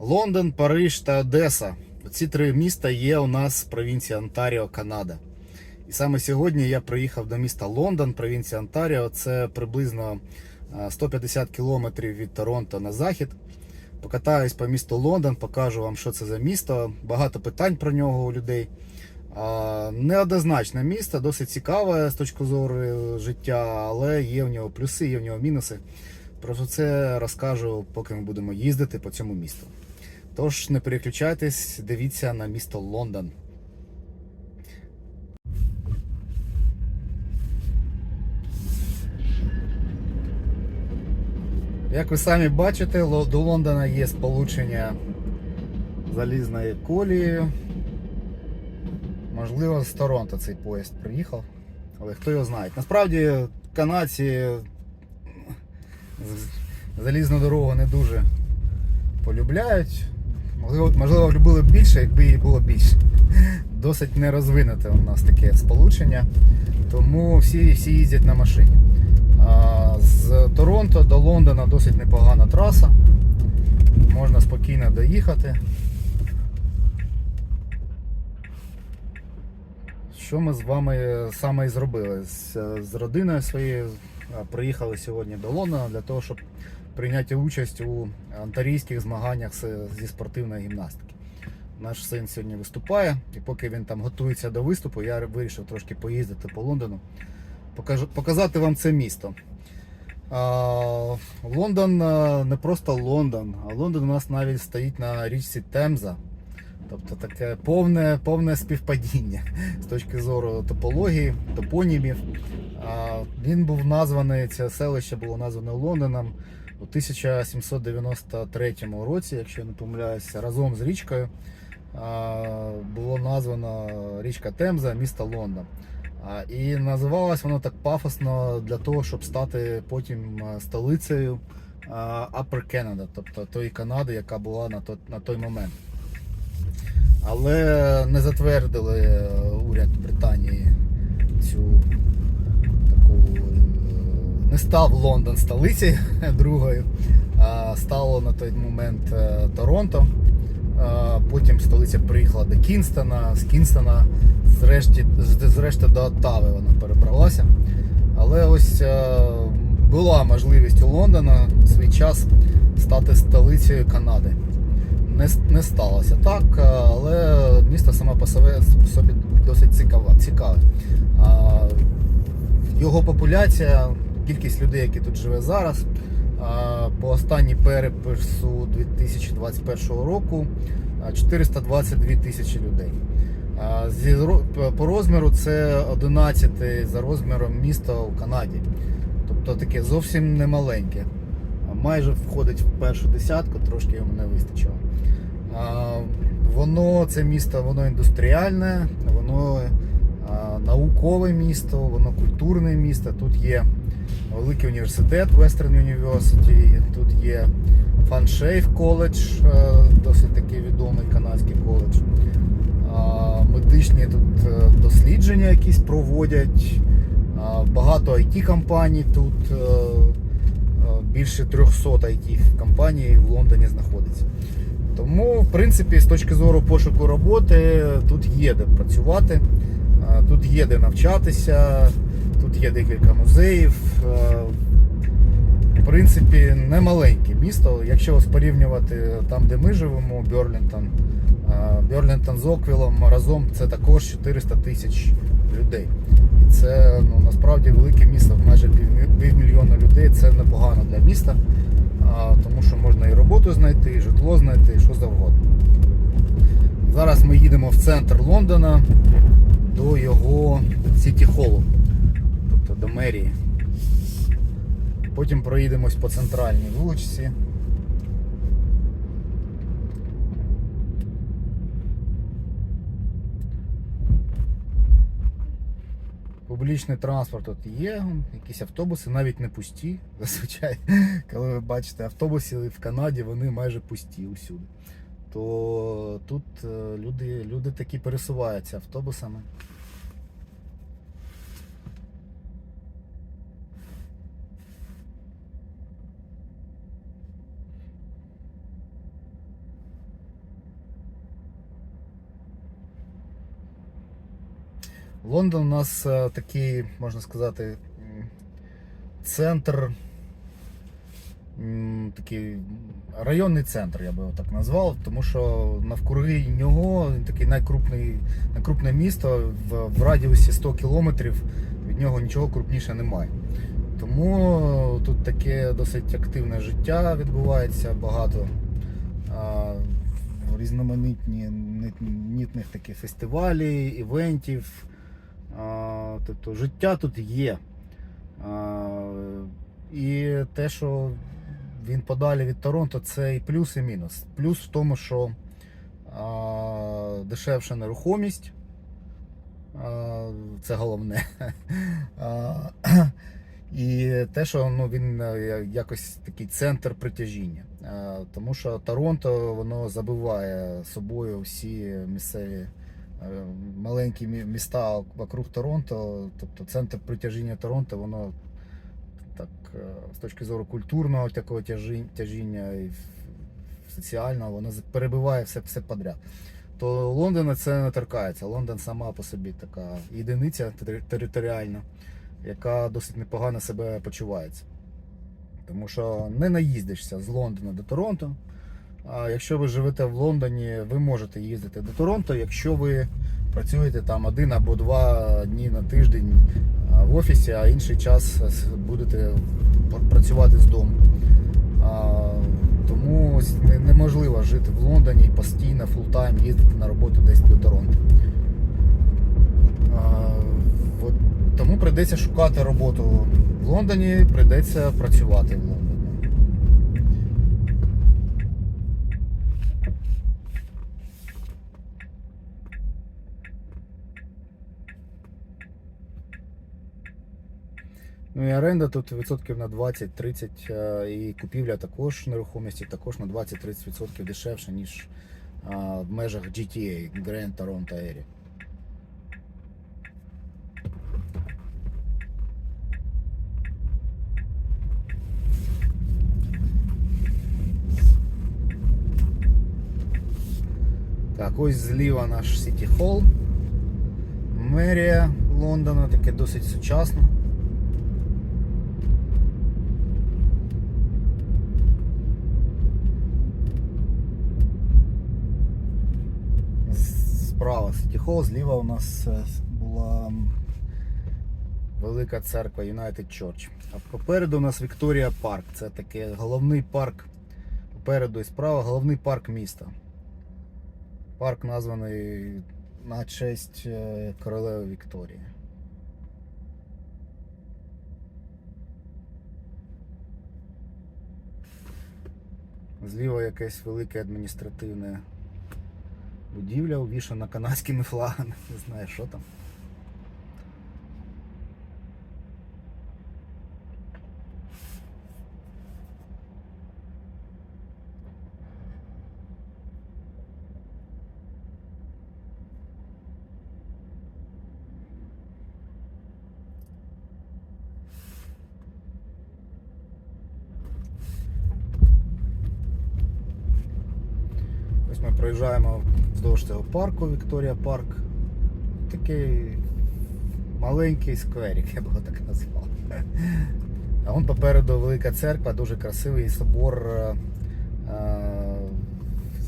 Лондон, Париж та Одеса. Ці три міста є у нас в провінції Онтаріо, Канада. І саме сьогодні я приїхав до міста Лондон, провінція Онтаріо. Це приблизно е, 150 кілометрів від Торонто на захід. Покатаюсь по місту Лондон, покажу вам, що це за місто. Багато питань про нього у людей. Неоднозначне місто, досить цікаве з точки зору життя, але є в нього плюси, є в нього мінуси. Про це розкажу, поки ми будемо їздити по цьому місту. Тож не переключайтесь, дивіться на місто Лондон. Як ви самі бачите, до Лондона є сполучення залізної колії. Можливо, з Торонто цей поїзд приїхав, але хто його знає. Насправді канадці залізну дорогу не дуже полюбляють. Можливо, влюбили б більше, якби її було більше. Досить не розвинуте у нас таке сполучення, тому всі, всі їздять на машині. З Торонто до Лондона досить непогана траса. Можна спокійно доїхати. Що ми з вами саме і зробили? З, з родиною своєю приїхали сьогодні до Лондона для того, щоб прийняти участь у антарійських змаганнях зі спортивної гімнастики. Наш син сьогодні виступає, і поки він там готується до виступу, я вирішив трошки поїздити по Лондону, показати вам це місто. Лондон не просто Лондон, а Лондон у нас навіть стоїть на річці Темза. Тобто таке повне, повне співпадіння з точки зору топології, топонімів. Він був названий, це селище було назване Лондоном у 1793 році, якщо я не помиляюся, разом з річкою було названо річка Темза, місто Лондон. І називалось воно так пафосно для того, щоб стати потім столицею Upper Canada, тобто тої Канади, яка була на той, на той момент. Але не затвердили е, уряд Британії цю Не став Лондон столицею другою, а стало на той момент е, Торонто. Потім столиця приїхала до Кінстона, з Кінстона зрешті, з- зрешти до Оттави вона перебралася. Але ось е, була можливість у Лондона в свій час стати столицею Канади. Не, не сталося так, е, але місто саме по собі досить цікаве. Його популяція, кількість людей, які тут живе зараз, по останній перепису 2021 року 422 тисячі людей. По розміру це 11 за розміром місто в Канаді. Тобто таке зовсім не маленьке. Майже входить в першу десятку, трошки йому не вистачило. Воно, це місто, воно індустріальне, воно наукове місто, воно культурне місто. Тут є великий університет Western University, тут є Фаншейф коледж, е, досить такий відомий канадський коледж. Медичні тут е, дослідження якісь проводять. Багато it компаній тут. е, Більше 300 it компаній в Лондоні знаходиться. Тому, в принципі, з точки зору пошуку роботи, тут є де працювати, тут є де навчатися, тут є декілька музеїв. Е, В принципі, не маленьке місто. Якщо порівнювати там, де ми живемо, Берлінтон, Берлінтон з Оквілом разом це також 400 тисяч людей. І це ну, насправді велике місто, майже півмільйона людей. Це непогано для міста, тому що можна і роботу знайти, і житло знайти, і що завгодно. Зараз ми їдемо в центр Лондона до його Сіті Холу, до мерії. Потім проїдемось по центральній вуличці. Публічний транспорт тут є, якісь автобуси навіть не пусті. Зазвичай, коли ви бачите автобуси в Канаді, вони майже пусті усюди. То тут е, люди, люди такі пересуваються автобусами. Лондон у нас е, такий, можна сказати, центр, такий районний центр, я би його так назвав, тому що навкруги нього такий найкрупний, найкрупне місто в, в радіусі 100 кілометрів від нього нічого крупніше немає. Тому тут таке досить активне життя відбувається, багато а, різноманітних таких фестивалів, івентів. Тобто життя тут є. І те, що він подалі від Торонто, це і плюс, і мінус. Плюс в тому, що дешевша нерухомість. Це головне. І те, що ну, він е, якось такий центр притяжіння. Тому що Торонто воно забиває собою всі місцеві маленькі міста вокруг Торонто. Тобто центр притяжіння Торонто, воно так е, з точки зору культурного такого тяжіння і соціального, воно перебиває все, все подряд. То Лондона це не торкається. Лондон сама по собі така єдиниця територіальна яка досить непогано себе почувається. Тому що не наїздишся з Лондона до Торонто. Якщо ви живете в Лондоні, ви можете їздити до Торонто, якщо ви працюєте там один або два дні на тиждень в офісі, а інший час будете працювати з дому. Тому неможливо жити в Лондоні і постійно фултайм їздити на роботу десь до Торонто. Тому прийдеться шукати роботу в Лондоні, прийдеться працювати в Лондоні. Ну і оренда тут відсотків на 20-30 е, і купівля також нерухомості також на 20-30% дешевше, ніж е, в межах GTA, Grand Toronto Area. Так, ось зліва наш Сіті Холл. Мерія Лондона, таке досить сучасно. З- Справа зліва у нас е, була велика церква United Church. А попереду у нас Вікторія Парк. Це такий головний парк. Попереду і справа головний парк міста. Парк названий на честь е, королеви Вікторії. Зліва якесь велике адміністративне будівля, увішана канадськими флагами. Не знаю, що там. Проїжджаємо вздовж цього парку, Вікторія Парк. Такий маленький скверик, я б його так назвав. А вон попереду велика церква, дуже красивий собор е, е,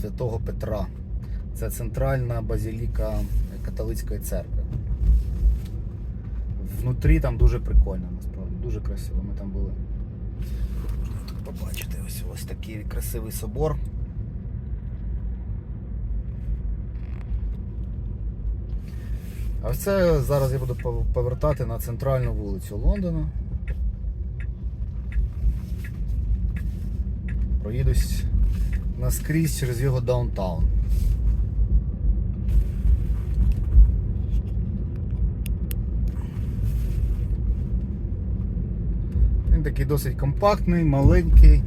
Святого Петра. Це центральна базіліка католицької церкви. Внутрі там дуже прикольно, насправді, дуже красиво. Ми там були. Можна побачити ось, ось такий красивий собор. А це зараз я буду повертати на центральну вулицю Лондона. Проїдусь наскрізь через його даунтаун. Він такий досить компактний, маленький.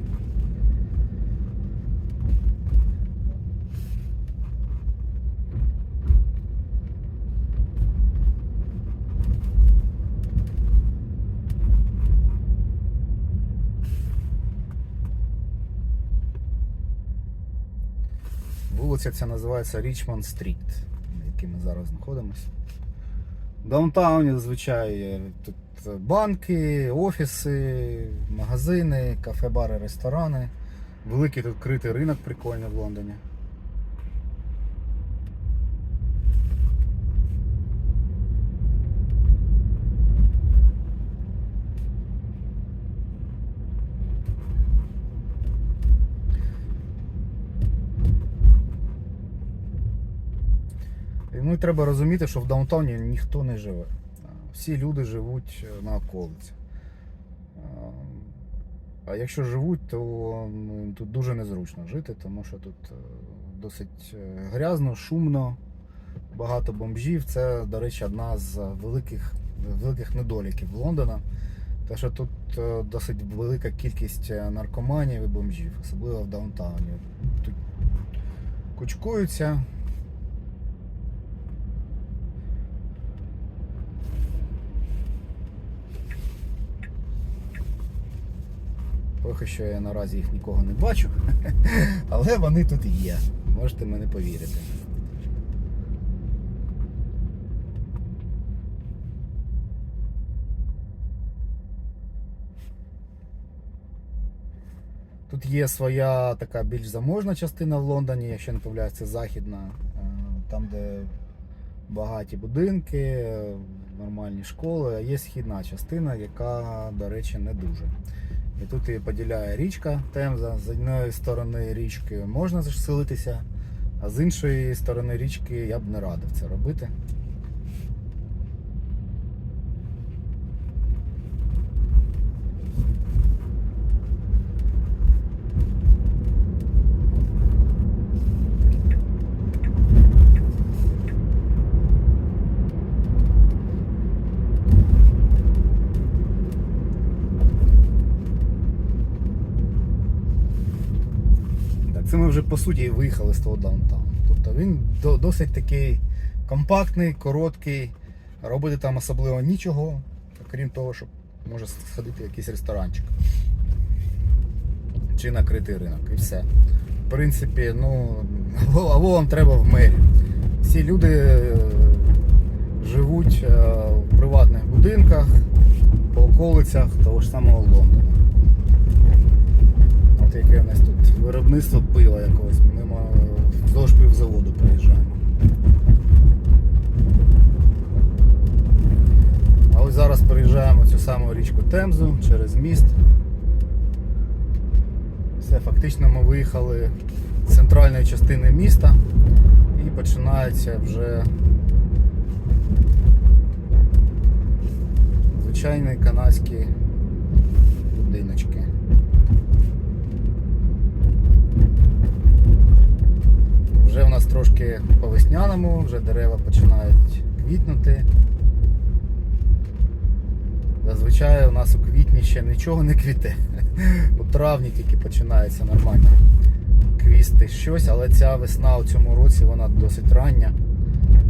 Вулиця ця називається Річмонд Стріт, на якій ми зараз знаходимося. В даунтауні зазвичай тут банки, офіси, магазини, кафе-бари, ресторани. Великий тут критий ринок прикольний в Лондоні. Ну, і треба розуміти, що в даунтауні ніхто не живе. Всі люди живуть е, на околиці. А, А якщо живуть, то тут дуже незручно жити, тому що тут е, досить е, грязно, шумно, багато бомжів. Це, до речі, одна з великих, великих недоліків Лондона. Те, що тут е, досить велика кількість е, наркоманів і бомжів, особливо в даунтауні. Тут кучкуються. Поки що я наразі їх нікого не бачу, але вони тут є. Можете мене повірити. Тут є своя така більш заможна частина в Лондоні, якщо не помиляюсь, це західна, е, там, де багаті будинки, е, нормальні школи, а є східна частина, яка, до речі, не дуже. І тут її поділяє річка Темза. З однієї сторони річки можна заселитися, а з іншої сторони річки я б не радив це робити. По суті виїхали з того даунтауну. Тобто він досить такий компактний, короткий, робити там особливо нічого, крім того, щоб може сходити в якийсь ресторанчик. Чи накритий ринок, і все. В принципі, ну, або вам треба в мері. Всі люди е, живуть е, в приватних будинках, по околицях того ж самого Лондона. От яке у нас тут виробництво пива якогось. Мимо вздовж пивзаводу проїжджаємо. А ось зараз переїжджаємо цю саму річку Темзу через міст. Все, фактично ми виїхали з центральної частини міста і починаються вже звичайні канадські будиночки. Вже в нас трошки по весняному, вже дерева починають квітнути. Зазвичай у нас у квітні ще нічого не квіте. У травні тільки починається нормально квісти щось, але ця весна у цьому році вона досить рання.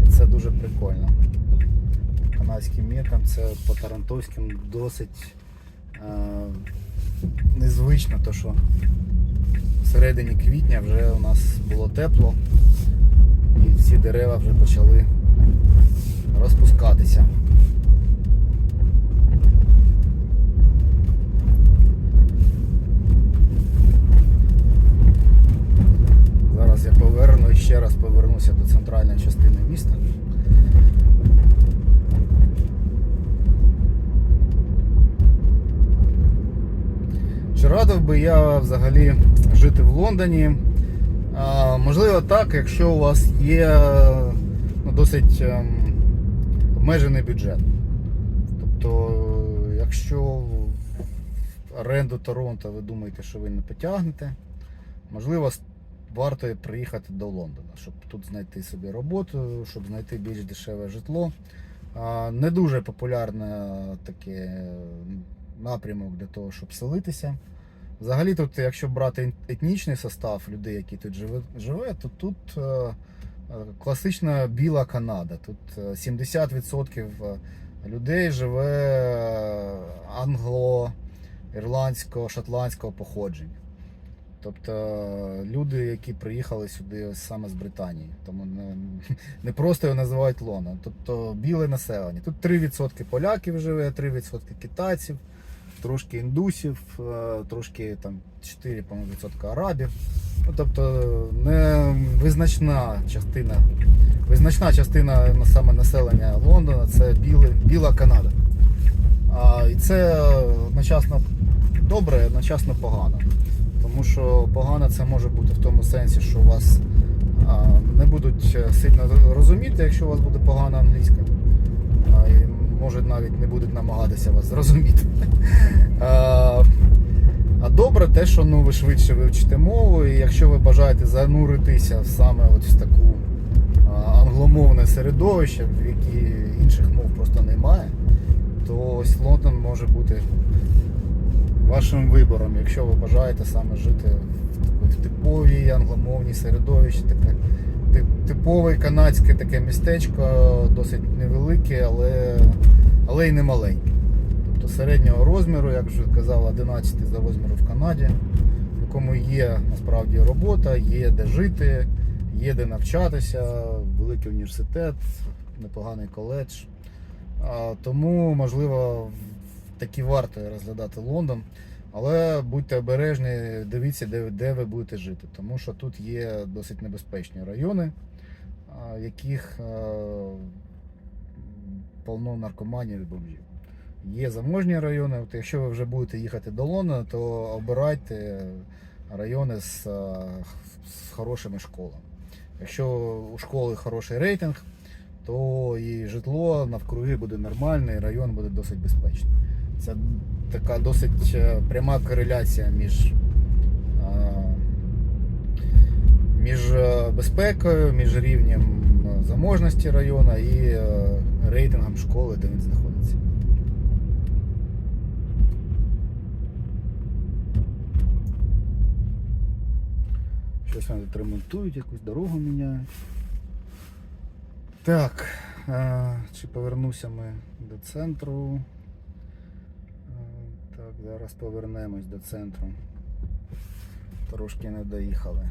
І це дуже прикольно. Канадським міркам це по тарантовським досить е, незвично, то що в середині квітня вже у нас було тепло і всі дерева вже почали розпускатися. Зараз я поверну і ще раз повернуся до центральної частини міста. Чи радив би я взагалі жити в Лондоні? Можливо, так, якщо у вас є ну, досить ем, обмежений бюджет. Тобто, якщо в оренду Торонто ви думаєте, що ви не потягнете, можливо, варто приїхати до Лондона, щоб тут знайти собі роботу, щоб знайти більш дешеве житло. Не дуже популярне таке напрямок для того, щоб селитися. Взагалі, тут, якщо брати етнічний состав людей, які тут живе, то тут е, е, класична біла Канада. Тут е, 70% людей живе е, англо, ірландського, шотландського походження. Тобто люди, які приїхали сюди саме з Британії, тому не, не просто його називають Лондон. Тобто біле населення. Тут 3% поляків живе, 3% китайців, трошки індусів, е, трошки там 4 по-моєму, відсотка арабів. Ну, тобто не визначна частина, визначна частина саме населення Лондона це біле, біла Канада. А, і це одночасно добре, одночасно погано. Тому що погано це може бути в тому сенсі, що вас а, не будуть е, сильно розуміти, якщо у вас буде погана англійська. А, і може навіть не будуть намагатися вас зрозуміти. А, а добре те, що ну, ви швидше вивчите мову, і якщо ви бажаєте зануритися саме от в таку а, англомовне середовище, в якій інших мов просто немає, то ось Лондон може бути вашим вибором, якщо ви бажаєте саме жити в, типовій англомовній середовищі, таке типове канадське таке містечко, досить невелике, але, але й не маленьке. Тобто середнього розміру, як вже казав, 11 за розміру в Канаді, в якому є насправді робота, є де жити, є де навчатися, великий університет, непоганий коледж. Тому, можливо, таки варто розглядати Лондон. Але будьте обережні, дивіться, де, де ви будете жити, тому що тут є досить небезпечні райони, в яких е, повно наркоманів і бомжів. Є заможні райони. От якщо ви вже будете їхати до Лондона, то обирайте райони з, е, з хорошими школами. Якщо у школи хороший рейтинг, то і житло навкруги буде нормальне, і район буде досить безпечний. Це така досить е, пряма кореляція між, е, між е, безпекою, між рівнем заможності району і рейтингом школи, де він знаходиться. Щось вони тут ремонтують, якусь дорогу міняють. Так, чи повернуся ми до центру? Зараз повернемось до центру. Трошки не доїхали.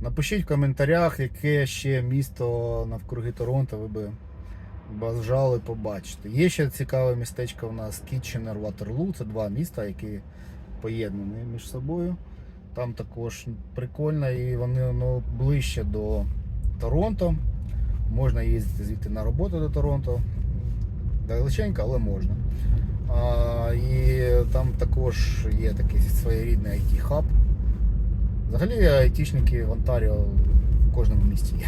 Напишіть в коментарях, яке ще місто навкруги Торонто ви би бажали побачити. Є ще цікаве містечко у нас Кітченер Ватерлу. Це два міста, які поєднані між собою. Там також прикольно і вони ну, ближче до Торонто. Можна їздити звідти на роботу до Торонто. Далеченько, але можна. А, і там також є такий своєрідний IT-хаб. Взагалі айтішники в Онтаріо в кожному місті є.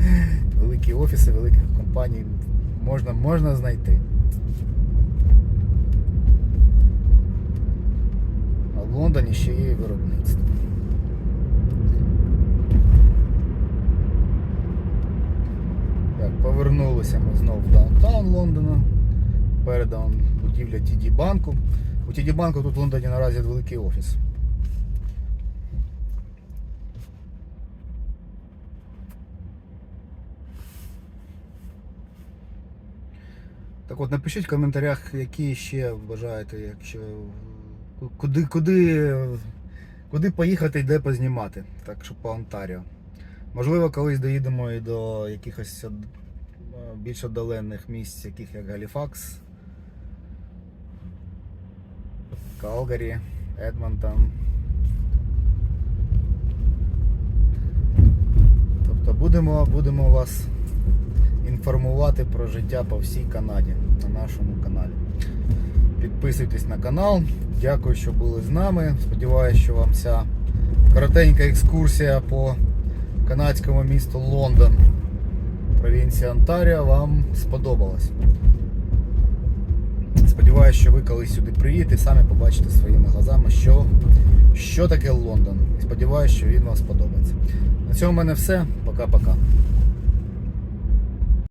Великі офіси, великих компаній можна, можна знайти. А в Лондоні ще є виробництво. Так, повернулися ми знову в даунтаун Лондона. Передом будівля TD банку. У TD банку тут в Лондоні наразі великий офіс. Так от напишіть в коментарях, які ще бажаєте, якщо куди, куди, куди поїхати і де познімати, так що по Онтаріо. Можливо, колись доїдемо і до якихось е, більш віддалених місць, яких як Галіфакс, Калгарі, Едмонтон. Тобто будемо, будемо вас інформувати про життя по всій Канаді на нашому каналі. Підписуйтесь на канал. Дякую, що були з нами. Сподіваюся, що вам ця коротенька екскурсія по канадському місту Лондон, провінція Онтаріо, вам сподобалось. Сподіваюся, що ви колись сюди приїдете самі побачите своїми глазами, що, що таке Лондон. Сподіваюся, що він вам сподобається. На цьому в мене все. Пока-пока.